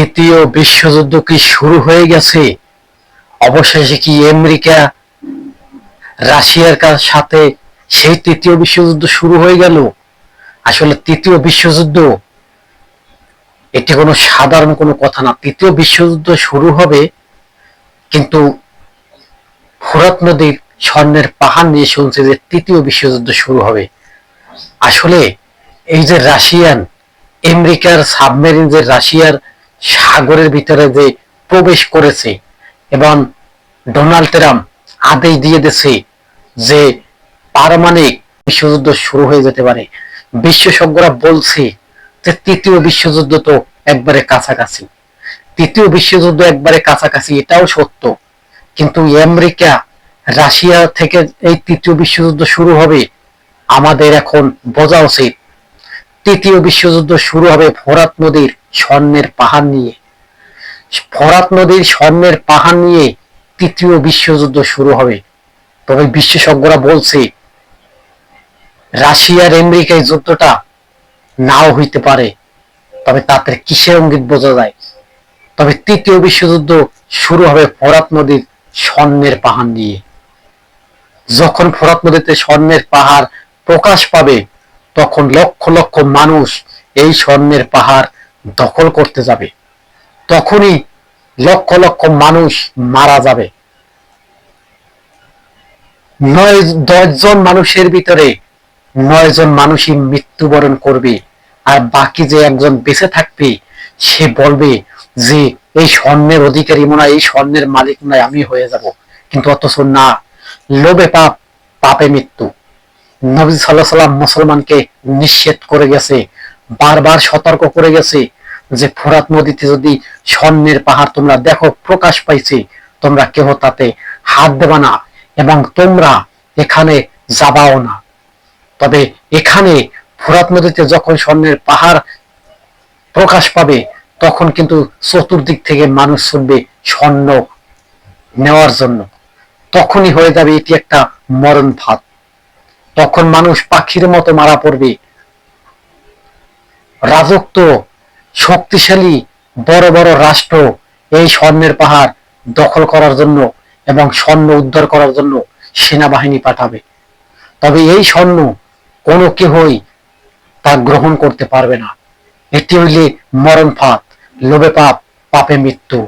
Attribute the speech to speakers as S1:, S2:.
S1: তৃতীয় বিশ্বযুদ্ধ কি শুরু হয়ে গেছে? অবশেষে কি আমেরিকা রাশিয়ার কা- সাথে সেই তৃতীয় বিশ্বযুদ্ধ শুরু হয়ে গেল? আসলে তৃতীয় বিশ্বযুদ্ধ, এটি কোনো সাধারণ কোনো কথা না। তৃতীয় বিশ্বযুদ্ধ শুরু হবে কিন্তু ফোরাত নদীর স্বর্ণের পাহাড় নিয়ে শুনছে যে তৃতীয় বিশ্বযুদ্ধ শুরু হবে। আসলে এই যে রাশিয়ান, আমেরিকার সাবমেরিন যে রাশিয়ার সাগরের ভিতরে যে প্রবেশ করেছে এবং ডোনাল্ড ট্রাম্প আদেশ দিয়ে দিয়েছে যে পারমাণবিক বিশ্বযুদ্ধ শুরু হয়ে যেতে পারে। বিশেষজ্ঞরা বলছে যে তৃতীয় বিশ্বযুদ্ধ তো একবারে কাছাকাছি। তৃতীয় বিশ্বযুদ্ধ একবারে কাছাকাছি, এটাও সত্য। কিন্তু আমেরিকা, রাশিয়া থেকে এই তৃতীয় বিশ্বযুদ্ধ শুরু হবে, আমাদের এখন বোঝা উচিত তৃতীয় বিশ্বযুদ্ধ শুরু হবে ফোরাত নদীর স্বর্ণের পাহাড় নিয়ে। ফোরাত নদীর স্বর্ণের পাহাড় নিয়ে তৃতীয় বিশ্বযুদ্ধ শুরু হবে। তবে বিশেষজ্ঞরা বলছে রাশিয়ার আমেরিকা এই যুদ্ধটা নাও হইতে পারে, তবে তাদের কিসের অঙ্গিত বোঝা যায়? তবে তৃতীয় বিশ্বযুদ্ধ শুরু হবে ফোরাত নদীর স্বর্ণের পাহাড় নিয়ে। যখন ফোরাত নদীতে স্বর্ণের পাহাড় প্রকাশ পাবে তখন লক্ষ লক্ষ মানুষ এই স্বর্ণের পাহাড় দখল করতে যাবে। তখনই লক্ষ লক্ষ মানুষ মারা যাবে। নয়, দশ জন মানুষের ভিতরে নয় জন মানুষই মৃত্যুবরণ করবে আর বাকি যে একজন বেঁচে থাকবে, সে বলবে যে, এই স্বর্ণের অধিকারী মনে হয়, এই স্বর্ণের মালিক মনে আমি হয়ে যাব। কিন্তু অথচ না, লোভে পাপ, পাপে মৃত্যু। নবী সাল্লাহ সাল্লাম মুসলমানকে নিষেধ করে গেছে, বারবার সতর্ক করে গেছে যে ফোরাত নদীতে যদি স্বর্ণের পাহাড় তোমরা দেখো, প্রকাশ পাইছে, তোমরা কেহ তাতে হাত দেবা না এবং তোমরা এখানে যাবাও না। তবে এখানে ফোরাত নদীতে যখন স্বর্ণের পাহাড় প্রকাশ পাবে, তখন কিন্তু চতুর্দিক থেকে মানুষ ছুটবে স্বর্ণ নেওয়ার জন্য। তখনই হয়ে যাবে এটি একটা মরণ ফাঁদ। তখন মানুষ পাখির মতো মারা পড়বে। রাজত্ব, শক্তিশালী, বড় বড় রাষ্ট্র এই স্বর্ণের পাহাড় দখল করার জন্য এবং স্বর্ণ উদ্ধার করার জন্য সেনাবাহিনী পাঠাবে। তবে এই স্বর্ণ কোনো কেহই তা গ্রহণ করতে পারবে না। এটি হইলে মরণ ফাঁদ, লোভে পাপ, পাপে মৃত্যু।